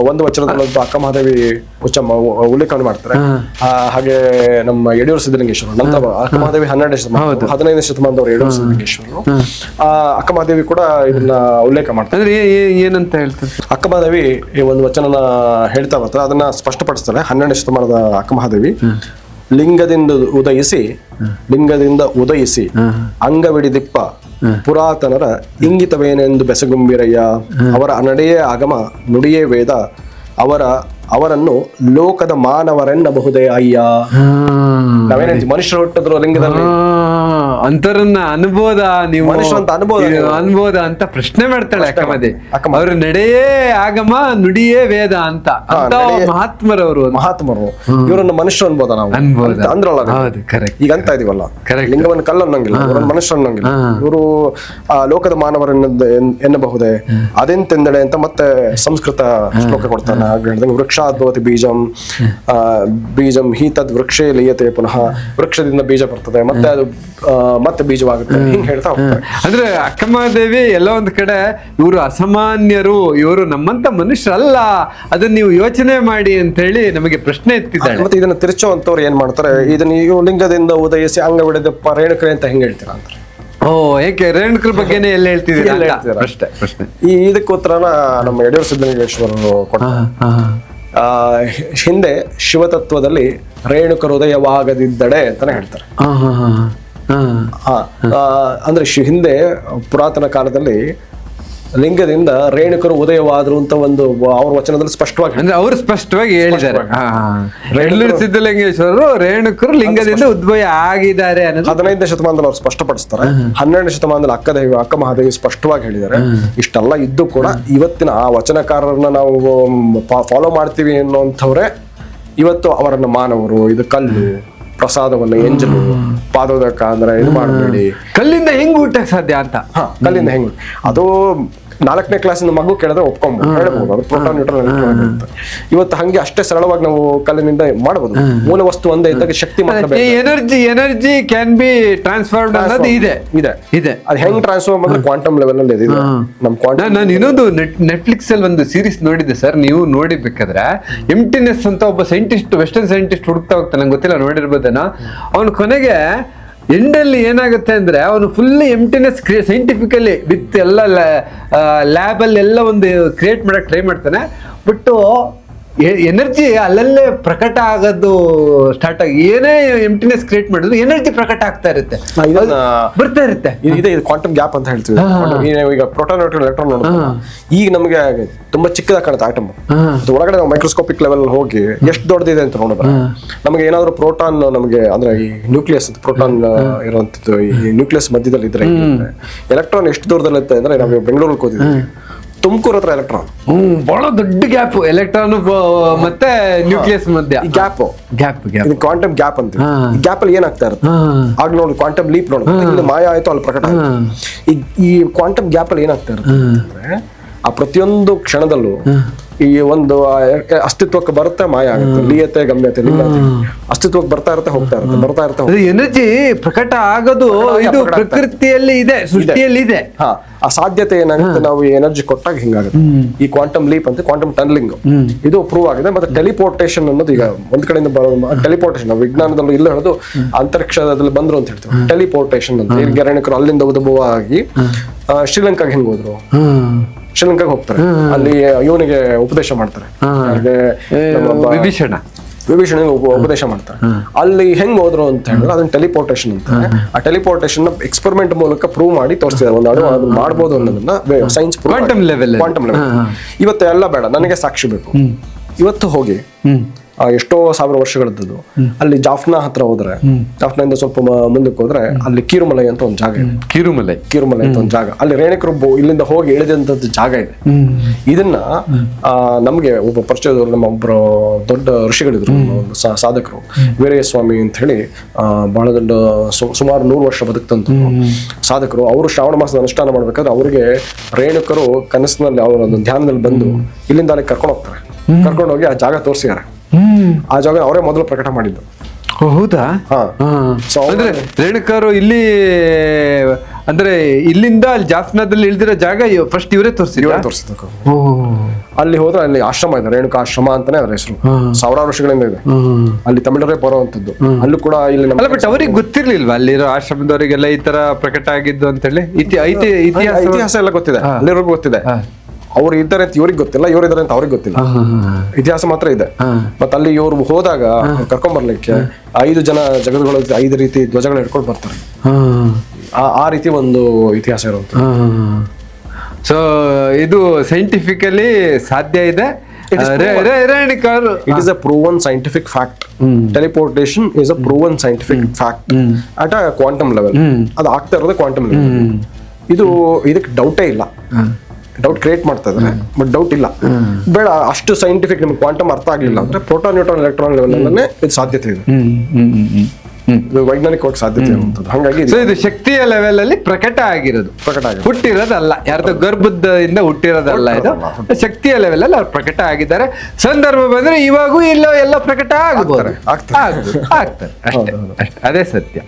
ಒಂದು ವಚನದಲ್ಲಂತೂ ಅಕ್ಕ ಮಹಾದೇವಿ ಉಚ್ಚಮ್ಮ ಉಲ್ಲೇಖವನ್ನು ಮಾಡ್ತಾರೆ. ಹಾಗೆ ನಮ್ಮ ಯಡಿಯೂರು ಸಿದ್ದಲಿಂಗೇಶ್ವರ ನಂತರ ಅಕ್ಕ ಮಹಾದೇವಿ ಹನ್ನೆರಡನೇ ಶತಮಾನ ಹದಿನೈದನೇ ಶತಮಾನದವರು ಯಡಿಯೂರು ಸಿದ್ದಲಿಂಗೇಶ್ವರರು ಆ, ಅಕ್ಕಮಹಾದೇವಿ ಕೂಡ ಇದನ್ನ ಉಲ್ಲೇಖ ಮಾಡ್ತಾರೆ. ಅಂದ್ರೆ ಏನಂತ ಹೇಳ್ತಾರೆ? ಅಕ್ಕಮಹಾದೇವಿ ಈ ಒಂದು ವಚನನ ಹೇಳ್ತಾ ಬರ್ತಾರೆ. ಅದನ್ನ ಸ್ಪಷ್ಟಪಡಿಸ್ತಾರೆ. ಹನ್ನೆರಡನೇ ಶತಮಾನದ ಅಕ್ಕಮಹಾದೇವಿ ಲಿಂಗದಿಂದ ಉದಯಿಸಿ ಲಿಂಗದಿಂದ ಉದಯಿಸಿ ಅಂಗವಿಡಿದಿಪ್ಪ ಪುರಾತನರ ಇಂಗಿತವೇನೆಂದು ಬೆಸಗುಂಬಿರಯ್ಯ ಅವರ ನಡೆಯೇ ಆಗಮ ನುಡಿಯೇ ವೇದ ಅವರ ಅವರನ್ನು ಲೋಕದ ಮಾನವರೆನ್ನಬಹುದೇ ಅಯ್ಯ. ನಾವೇನೇ ಮನುಷ್ಯರು ಹುಟ್ಟಿದ್ರು ಲಿಂಗದಲ್ಲಿ. ಅಂತರನ್ನ ಅನ್ಬೋದ ನೀವು ಮನುಷ್ಯ ಅಂತ ಅನ್ಬೋದ ನೀವು? ಅನ್ಬೋದ ಅಂತ ಪ್ರಶ್ನೆ ಮಾಡ್ತಾಳೆ ಅಕ್ಕಮದೆ. ಅಕ್ಕಮದೆ. ಅವ್ರ ನಡೆಯೇ ಆಗಮ ನುಡಿಯೇ ವೇದ ಅಂತ. ಅಂತ ನಡೆಯೇ- ಮಹಾತ್ಮರವರು ಮಹಾತ್ಮರು. ಇವರನ್ನ ಮನುಷ್ಯ ಅನ್ಬೋದ ನಾವು. ಅನ್ಬೋದ. ಅಂತ ಅಂದ್ರಲ್ಲ ನೀವು. ಹೌದು, correct. ಈಗ ಅಂತ ಇದೀವಲ್ಲ. Correct. ಲಿಂಗವನ್ನು ಕಲ್ಲ ಅನ್ನಂಗಿಲ್ಲ ಇವರನ್ನು ಮನುಷ್ಯ ಅನ್ನಂಗಿಲ್ಲ. ಇವರು ಆ ಲೋಕದ ಮಾನವರನ್ನ ಎನ್ನಬಹುದೇ? ಅದೆಂತೆಂದಡೆ ಅಂತ ಮತ್ತೆ ಸಂಸ್ಕೃತ ಶ್ಲೋಕ ಕೊಡ್ತಾನೆ. ಹೇಳ್ದಂಗೆ ವೃಕ್ಷಾದ್ಭವತಿ ಬೀಜಂ ಆ, ಬೀಜಂ ಹಿ ತದ್ ವೃಕ್ಷೇ ಲೀಯತೆ ಪುನಃ. ವೃಕ್ಷದಿಂದ ಬೀಜ ಬರ್ತದೆ. ಮತ್ತೆ ಅದು ಆ, ಮತ್ತೆ ಬೀಜವಾಗುತ್ತೆ. ಹಿಂಗ್ ಹೇಳ್ತಾ ಹೋಗ್ತಾರೆ. ಅಂದ್ರೆ ಅಕ್ಕಮಹಾದೇವಿ ಎಲ್ಲ ಒಂದ್ ಕಡೆ ಇವರು ಅಸಾಮಾನ್ಯರು ಇವರು ನಮ್ಮಂತ ಮನುಷ್ಯರಲ್ಲ. ಅದನ್ನ ನೀವು ಯೋಚನೆ ಮಾಡಿ ಅಂತ ಹೇಳಿ ನಮಗೆ ಪ್ರಶ್ನೆ ಎತ್ತಿದ್ದಾರೆ ಮತ್ತೆ ಇದನ್ನ ತಿರುಚುವಂತವ್ರು ಏನ್ ಮಾಡ್ತಾರೆ? ಇದನ್ನ ಈ ಲಿಂಗದಿಂದ ಉದಯಿಸಿ ಅಂಗ ಬಿಡದಪ್ಪ ರೇಣುಕರೆ ಅಂತ ಹೆಂಗ್ ಹೇಳ್ತೀರಾ ಅಂತಾರೆ ಓ ಏಕೆ ರೇಣುಕರ ಬಗ್ಗೆನೇ ಎಲ್ಲ ಹೇಳ್ತಿದ್ದೀರಾ? ಅಷ್ಟೇ ಈ ಇದಕ್ಕೆ ಉತ್ತರನ ನಮ್ಮ ಯಡಿಯೂರು ಸಿದ್ದಲಿಂಗೇಶ್ವರರು ಕೊಟ್ಟ ಹಿಂದೆ ಶಿವತತ್ವದಲ್ಲಿ ರೇಣುಕರು ಹೃದಯವಾಗದಿದ್ದಡೆ ಅಂತಾನೆ ಹೇಳ್ತಾರೆ. ಅಂದ್ರೆ ಹಿಂದೆ ಪುರಾತನ ಕಾಲದಲ್ಲಿ ಲಿಂಗದಿಂದ ರೇಣುಕರು ಉದಯವಾದ್ರು ಅಂತ ಒಂದು ಅವ್ರ ವಚನದಲ್ಲಿ ಸ್ಪಷ್ಟವಾಗಿ. ಅಂದ್ರೆ ಅವರು ಸ್ಪಷ್ಟವಾಗಿ ಹೇಳಿದ್ದಾರೆ. ಹಾ. ಸಿದ್ದಲಿಂಗೇಶ್ವರರು ರೇಣುಕರು ಲಿಂಗದಿಂದ ಉದ್ಭವ ಆಗಿದ್ದಾರೆ ಅನ್ನೋದು ಹದಿನೈದನೇ ಶತಮಾನದಲ್ಲಿ ಅವ್ರು ಸ್ಪಷ್ಟಪಡಿಸ್ತಾರೆ. ಹನ್ನೆರಡನೇ ಶತಮಾನದಲ್ಲಿ ಅಕ್ಕ ದೇವಿ ಅಕ್ಕ ಮಹಾದೇವಿ ಸ್ಪಷ್ಟವಾಗಿ ಹೇಳಿದ್ದಾರೆ. ಇಷ್ಟೆಲ್ಲ ಇದ್ದು ಕೂಡ ಇವತ್ತಿನ ಆ ವಚನಕಾರರನ್ನ ನಾವು ಫಾಲೋ ಮಾಡ್ತೀವಿ ಅನ್ನೋಂಥವ್ರೆ ಇವತ್ತು ಅವರನ್ನ ಮಾನವರು ಇದು ಕಲ್ಲು ಪ್ರಸಾದವನ್ನು ಎಂಜಲು ಪಾದೋದಕ ಅಂದ್ರೆ ಇದು ಮಾಡಬೇಡಿ. ಕಲ್ಲಿಂದ ಹೆಂಗ್ ಊಟಕ್ಕೆ ಸಾಧ್ಯ ಅಂತ? ಹಾ ಕಲ್ಲಿಂದ ಹೆಂಗ್ ಅದು ನಾಲ್ಕನೇ ಕ್ಲಾಸಿನ ಮಗು ಕೇಳಿದ್ರೆ ಒಪ್ಕೊಂಬೋದು. ಹೇಳ್ಬೋದು. ಅದು ಪ್ರೋಟಾನ್ ನ್ಯೂಟ್ರಲ್ ಅಂತ ಇವತ್ತು ಹಂಗೆ ಅಷ್ಟೇ ಸರಳವಾಗಿ ನಾವು ಕಲ್ಲಿನಿಂದ ಮಾಡಬಹುದು ಮೂಲ ವಸ್ತು ಒಂದೇ ಇದ್ದಾಗ ಶಕ್ತಿ. Energy energy can be transferred ಅನ್ನೋದು ಇದೆ. ಇದೆ. ಇದೆ. ಅದು ಹೆಂಗ್ ಟ್ರಾನ್ಸ್ಫರ್ ಮಾಡಿದ್ರೆ ಕ್ವಾಂಟಮ್ ಲೆವೆಲ್ ಅಲ್ಲಿ ಇದೆ. ನಮ್ ಕ್ವಾಂಟಮ್ ನಾನು ನಾನು ಇನ್ನೊಂದು ನೆಟ್ ನೆಟ್ಫ್ಲಿಕ್ಸ್ ಅಲ್ಲಿ ಒಂದು ಸೀರೀಸ್ ನೋಡಿದ್ದೆ ಸರ್. ನೀವು ನೋಡಿರ್ಬೇಕಾದ್ರೆ ಎಂಟಿನೆಸ್ ಅಂತ ಒಬ್ಬ ಸೈಂಟಿಸ್ಟ್ ವೆಸ್ಟರ್ನ್ ಸೈಂಟಿಸ್ಟ್ ಹುಡುಕ್ತಾ ಹೋಗ್ತಾನೆ. ನಂಗೆ ಗೊತ್ತಿಲ್ಲ ನೋಡಿರ್ಬೋದೇನೋ. ಅವನು ಕೊನೆಗೆ ಎಂಡಲ್ಲಿ ಏನಾಗುತ್ತೆ ಅಂದರೆ ಅವನು full emptiness create scientifically with ಎಲ್ಲ ಲ್ಯಾಬಲ್ಲಿ ಎಲ್ಲ ಒಂದು ಕ್ರಿಯೇಟ್ ಮಾಡೋಕ್ಕೆ ಟ್ರೈ ಮಾಡ್ತಾನೆ. ಬಟ್ ಎನರ್ಜಿ ಅಲ್ಲಲ್ಲೇ ಪ್ರಕಟ ಆಗೋದು ಸ್ಟಾರ್ಟ್ ಆಗಿ ಏನೇ ಎಂಟಿನೆಸ್ ಕ್ರಿಯೇಟ್ ಮಾಡಿದ್ರು ಎನರ್ಜಿ ಪ್ರಕಟ ಆಗ್ತಾ ಇರುತ್ತೆ. ಬರ್ತಾ ಇರುತ್ತೆ. ಇದು- ಕ್ವಾಂಟಮ್ ಗ್ಯಾಪ್ ಅಂತ ಹೇಳ್ತೀವಿ. ಈಗ ಪ್ರೋಟಾನ್ ಎಲೆಕ್ಟ್ರಾನ್ ನೋಡ್ತೀವಿ. ಈಗ ನಮಗೆ ತುಂಬಾ ಚಿಕ್ಕದಾಗ ಕಾಣುತ್ತೆ ಆಟಮ್ ಅದು ಒಳಗಡೆ ನಾವು ಮೈಕ್ರೋಸ್ಕೋಪಿಕ್ ಲೆವೆಲ್ ಹೋಗಿ ಎಷ್ಟು ದೊಡ್ಡದಿದೆ ಅಂತ ನೋಡಿದ್ರೆ ನಮಗೆ ಏನಾದ್ರು ಪ್ರೋಟಾನ್ ನಮಗೆ ಅಂದ್ರೆ ಈ ನ್ಯೂಕ್ಲಿಯಸ್ ಪ್ರೋಟಾನ್ ಇರುವಂತದ್ದು ಈ ನ್ಯೂಕ್ಲಿಯಸ್ ಮಧ್ಯದಲ್ಲಿ ಇದ್ರೆ ಎಲೆಕ್ಟ್ರಾನ್ ಎಷ್ಟು ದೂರದಲ್ಲಿ ಇರುತ್ತೆ ಅಂದ್ರೆ ನಾವು ಬೆಂಗಳೂರಲ್ಲಿ ಕೂತಿದ್ವಿ ತುಮಕೂರು ಹತ್ರ ಎಲೆಕ್ಟ್ರಾನ್ ಹ್ಮ್ ಬಹಳ ದೊಡ್ಡ ಗ್ಯಾಪ್ ಎಲೆಕ್ಟ್ರಾನ್ ಮತ್ತೆ ನ್ಯೂಕ್ಲಿಯಸ್ ಮಧ್ಯ. ಗ್ಯಾಪ್ ಗ್ಯಾಪ್ ಗ್ಯಾಪ್ ಇದು ಕ್ವಾಂಟಮ್ ಗ್ಯಾಪ್ ಅಂತ. ಗ್ಯಾಪ್ ಅಲ್ಲಿ ಏನಾಗ್ತಾ ಇರುತ್ತೆ? ಆಗ ನೋಡಿ ಕ್ವಾಂಟಮ್ ಲೀಪ್ ನೋಡಿ. ಇಲ್ಲಿ ಮಾಯ ಆಯ್ತು ಅಲ್ಲಿ ಪ್ರಕಟ ಈ ಕ್ವಾಂಟಮ್ ಗ್ಯಾಪ್ ಅಲ್ಲಿ ಏನಾಗ್ತಾ ಇರುತ್ತೆ ಆ ಪ್ರತಿಯೊಂದು ಕ್ಷಣದಲ್ಲೂ ಈ ಒಂದು ಅಸ್ತಿತ್ವಕ್ಕೆ ಬರುತ್ತೆ ಮಾಯ ಆಗುತ್ತೆ. ಲೀಯತೆ ಗಮ್ಯತೆ ಅಸ್ತಿತ್ವಕ್ಕೆ ಬರ್ತಾ ಇರುತ್ತೆ ಹೋಗ್ತಾ ಇರುತ್ತೆ ಬರ್ತಾ ಇರುತ್ತೆ ಹೋಗ್ತಾ ಎನರ್ಜಿ ಪ್ರಕಟ ಆಗೋದು ಇದು ಪ್ರಕೃತಿಯಲ್ಲಿ ಇದೆ ಸೃಷ್ಟಿಯಲ್ಲಿ ಇದೆ. ಹಾ ಆ ಸಾಧ್ಯತೆ ಏನಾಗುತ್ತೆ? ನಾವು ಈ ಎನರ್ಜಿ ಕೊಟ್ಟಾಗ ಹಿಂಗಾಗುತ್ತೆ. ಈ ಕ್ವಾಂಟಮ್ ಲೀಪ್ ಅಂತ ಕ್ವಾಂಟಮ್ ಟನ್ಲಿಂಗ್. ಇದು ಪ್ರೂವ್ ಆಗಿದೆ. ಮತ್ತೆ ಟೆಲಿಪೋರ್ಟೇಷನ್ ಅನ್ನೋದು ಈಗ ಒಂದ್ ಕಡೆಯಿಂದ ಟೆಲಿಪೋರ್ಟೇಷನ್ ವಿಜ್ಞಾನದಲ್ಲಿ ಇಲ್ಲ ಹೇಳೋದು ಅಂತರಿಕ್ಷದಲ್ಲಿ ಬಂದ್ರು ಅಂತ ಹೇಳ್ತೀವಿ. ಟೆಲಿಪೋರ್ಟೇಷನ್ ಅಂತ. ಈಗ ಗೆರಣಕರು ಅಲ್ಲಿಂದ ಉದ್ಭವ ಆಗಿ ಆ, ಶ್ರೀಲಂಕಾಗೆ ಹೆಂಗ್ ಹೋದ್ರು? ಶ್ರೀಲಂಕಾಗೆ ಹೋಗ್ತಾರೆ. ಅಲ್ಲಿ ಇವನಿಗೆ ಉಪದೇಶ ಮಾಡ್ತಾರೆ. ವಿಭೀಷಣ. ವಿಭೀಷಣ ಉಪದೇಶ ಮಾಡ್ತಾರೆ. ಅಲ್ಲಿ ಹೆಂಗ್ ಹೋದ್ರು ಅಂತ ಹೇಳಿದ್ರೆ ಅದನ್ನ ಟೆಲಿಪೋರ್ಟೇಷನ್ ಅಂತ. ಆ ಟೆಲಿಪೋರ್ಟೇಷನ್ ಎಕ್ಸ್ಪೆರಿಮೆಂಟ್ ಮೂಲಕ ಪ್ರೂವ್ ಮಾಡಿ ತೋರಿಸಿದ್ದಾರೆ ಒಂದು ಅಣು ಅದನ್ನ ಮಾಡ್ಬೋದು ಅನ್ನೋದನ್ನ science quantum level quantum level ಇವತ್ತು ಎಲ್ಲ ಬೇಡ. ನನಗೆ ಸಾಕ್ಷಿ ಬೇಕು. ಇವತ್ತು ಹೋಗಿ ಎಷ್ಟೋ ಸಾವಿರ ವರ್ಷಗಳದ್ದು ಅಲ್ಲಿ ಜಾಫ್ನಾ ಹತ್ರ ಹೋದ್ರೆ ಇಂದ ಸ್ವಲ್ಪ ಮುಂದಕ್ಕೆ ಹೋದ್ರೆ ಅಲ್ಲಿ ಕೀರುಮಲೈ ಅಂತ ಒಂದು ಜಾಗ ಇದೆ. ಕಿರುಮಲೈ. ಕಿರುಮಲೆ ಅಂತ ಒಂದು ಜಾಗ. ಅಲ್ಲಿ ರೇಣಕರು ಇಲ್ಲಿಂದ ಹೋಗಿ ಇಳಿದಂತದ್ದು ಜಾಗ ಇದೆ. ಇದನ್ನ ಆ, ನಮ್ಗೆ ಒಬ್ಬ ಪರಿಚಯದವರು ನಮ್ಮ ಒಬ್ಬರು ದೊಡ್ಡ ಋಷಿಗಳಿದ್ರು ಒಂದು ಸಾಧಕರು. ವೀರಯ್ಯ ಸ್ವಾಮಿ ಅಂತ ಹೇಳಿ ಬಹಳ ದೊಡ್ಡ ಸು- ಸುಮಾರು ನೂರು ವರ್ಷ ಬದುಕ್ತಂತ ಸಾಧಕರು. ಅವರು ಶ್ರಾವಣ ಮಾಸದ ಅನುಷ್ಠಾನ ಮಾಡ್ಬೇಕಾದ್ರೆ ಅವರಿಗೆ ರೇಣುಕರು ಕನಸಿನಲ್ಲಿ ಅವರ ಒಂದು ಧ್ಯಾನದಲ್ಲಿ ಬಂದು ಇಲ್ಲಿಂದ ಅಲ್ಲಿ ಕರ್ಕೊಂಡು ಹೋಗ್ತಾರೆ. ಕರ್ಕೊಂಡು ಹೋಗಿ ಆ ಜಾಗ ತೋರಿಸಿದ್ದಾರೆ. ಆ ಜಾಗ ಅವರೇ ಮೊದಲು ಪ್ರಕಟ ಮಾಡಿದ್ದು. ಹೌದಾ. ಅಂದ್ರೆ ರೇಣುಕರು ಇಲ್ಲಿ ಅಂದ್ರೆ ಇಲ್ಲಿಂದ ಅಲ್ಲಿ ಜಾಫ್ನಾದಲ್ಲಿ ಇಳಿದಿರೋ ಜಾಗ ಫಸ್ಟ್ ಇವರೇ ತೋರಿಸಿದ್ರು? ಇವರೇ ತೋರಿಸಿದ್ದು ಅಲ್ಲಿ ಹೋದ್ರೆ ಅಲ್ಲಿ ಆಶ್ರಮ ಇದೆ ರೇಣುಕಾ ಆಶ್ರಮ ಅಂತಾನೆ ಅದ್ರ ಹೆಸರು. ಸಾವಿರಾರು ವರ್ಷಗಳಿಂದ ಇದೆ. ಅಲ್ಲಿ ತಮಿಳರೇ ಬರುವಂತದ್ದು ಅಲ್ಲೂ ಕೂಡ ಇಲ್ಲಿ ನಮ್ಮ ಅಲ್ಲ ಬಟ್ ಅವ್ರಿಗೆ ಗೊತ್ತಿರ್ಲಿಲ್ವಾ ಅಲ್ಲಿರೋ ಆಶ್ರಮದವರಿಗೆಲ್ಲ ಈ ತರ ಪ್ರಕಟ ಆಗಿದ್ದು ಅಂತ ಹೇಳಿ ಇತಿಹಾಸ ಇತಿಹಾಸ ಎಲ್ಲ ಗೊತ್ತಿದೆ. ಅಲ್ಲಿರೋ ಗೊತ್ತಿದೆ. ಅವ್ರು ಇದ್ದಾರೆ ಅಂತ ಇವ್ರಿಗೆ ಗೊತ್ತಿಲ್ಲ ಇವ್ರು ಇದ್ದಾರೆ ಅಂತ ಅವ್ರಿಗೆ ಗೊತ್ತಿಲ್ಲ. ಇತಿಹಾಸ ಮಾತ್ರ ಇದೆ. ಮತ್ತೆ ಅಲ್ಲಿ ಇವ್ರು ಹೋದಾಗ ಕರ್ಕೊಂಡ್ ಬರ್ಲಿಕ್ಕೆ ಐದು ಜನ ಜಗದ್ಗಳು ಐದು ರೀತಿ ಧ್ವಜಗಳು ಹಿಡ್ಕೊಂಡು ಬರ್ತಾರೆ. ಆ- ರೀತಿ ಒಂದು ಇತಿಹಾಸ ಇರುವಂತ ಸೊ ಇದು ಸೈಂಟಿಫಿಕಲಿ ಸಾಧ್ಯ ಇದೆ. It is a proven scientific fact teleportation is a proven scientific fact at a quantum level ಅದು ಆಗ್ತಾ ಇರೋದು ಕ್ವಾಂಟಮ್ ಲೆವೆಲ್ ಇದು ಇದಕ್ಕೆ ಡೌಟೇ ಇಲ್ಲ. ಡೌಟ್ ಕ್ರಿಯೇಟ್ ಮಾಡ್ತಾ ಇದ್ದಾರೆ ಬಟ್ ಡೌಟ್ ಇಲ್ಲ. ಬೇಡ ಅಷ್ಟು ಸೈಂಟಿಫಿಕ್ ನಿಮ್ಗೆ ಕ್ವಾಂಟಮ್ ಅರ್ಥ ಆಗಲಿಲ್ಲ ಅಂದ್ರೆ ಪ್ರೋಟಾನ್ ನ್ಯೂಟ್ರಾನ್ ಎಲೆಕ್ಟ್ರಾನ್ ಲೆವೆಲ್ ಇದು ಸಾಧ್ಯತೆ ಇದೆ. ಇದು ವೈಜ್ಞಾನಿಕವಾಗಿ ಸಾಧ್ಯತೆ ಹಂಗಾಗಿ ಹಾಗಾಗಿ ಇದು ಸೊ ಇದು ಶಕ್ತಿಯ ಲೆವೆಲ್ ಅಲ್ಲಿ ಪ್ರಕಟ ಆಗಿರೋದು. ಪ್ರಕಟ ಆಗಿ ಹುಟ್ಟಿರೋದಲ್ಲ ಯಾರ್ದು ಗರ್ಭದಿಂದ ಹುಟ್ಟಿರೋದಲ್ಲ ಇದು. ಶಕ್ತಿಯ ಲೆವೆಲ್ ಅಲ್ಲಿ ಅವ್ರು ಪ್ರಕಟ ಆಗಿದ್ದಾರೆ. ಸಂದರ್ಭ ಬಂದ್ರೆ ಇವಾಗೂ ಇಲ್ಲೋ ಎಲ್ಲ ಪ್ರಕಟ ಆಗ್ತಾರೆ, ಆಗ್ತಾರೆ. ಅಷ್ಟೇ ಅದೇ ಸತ್ಯ.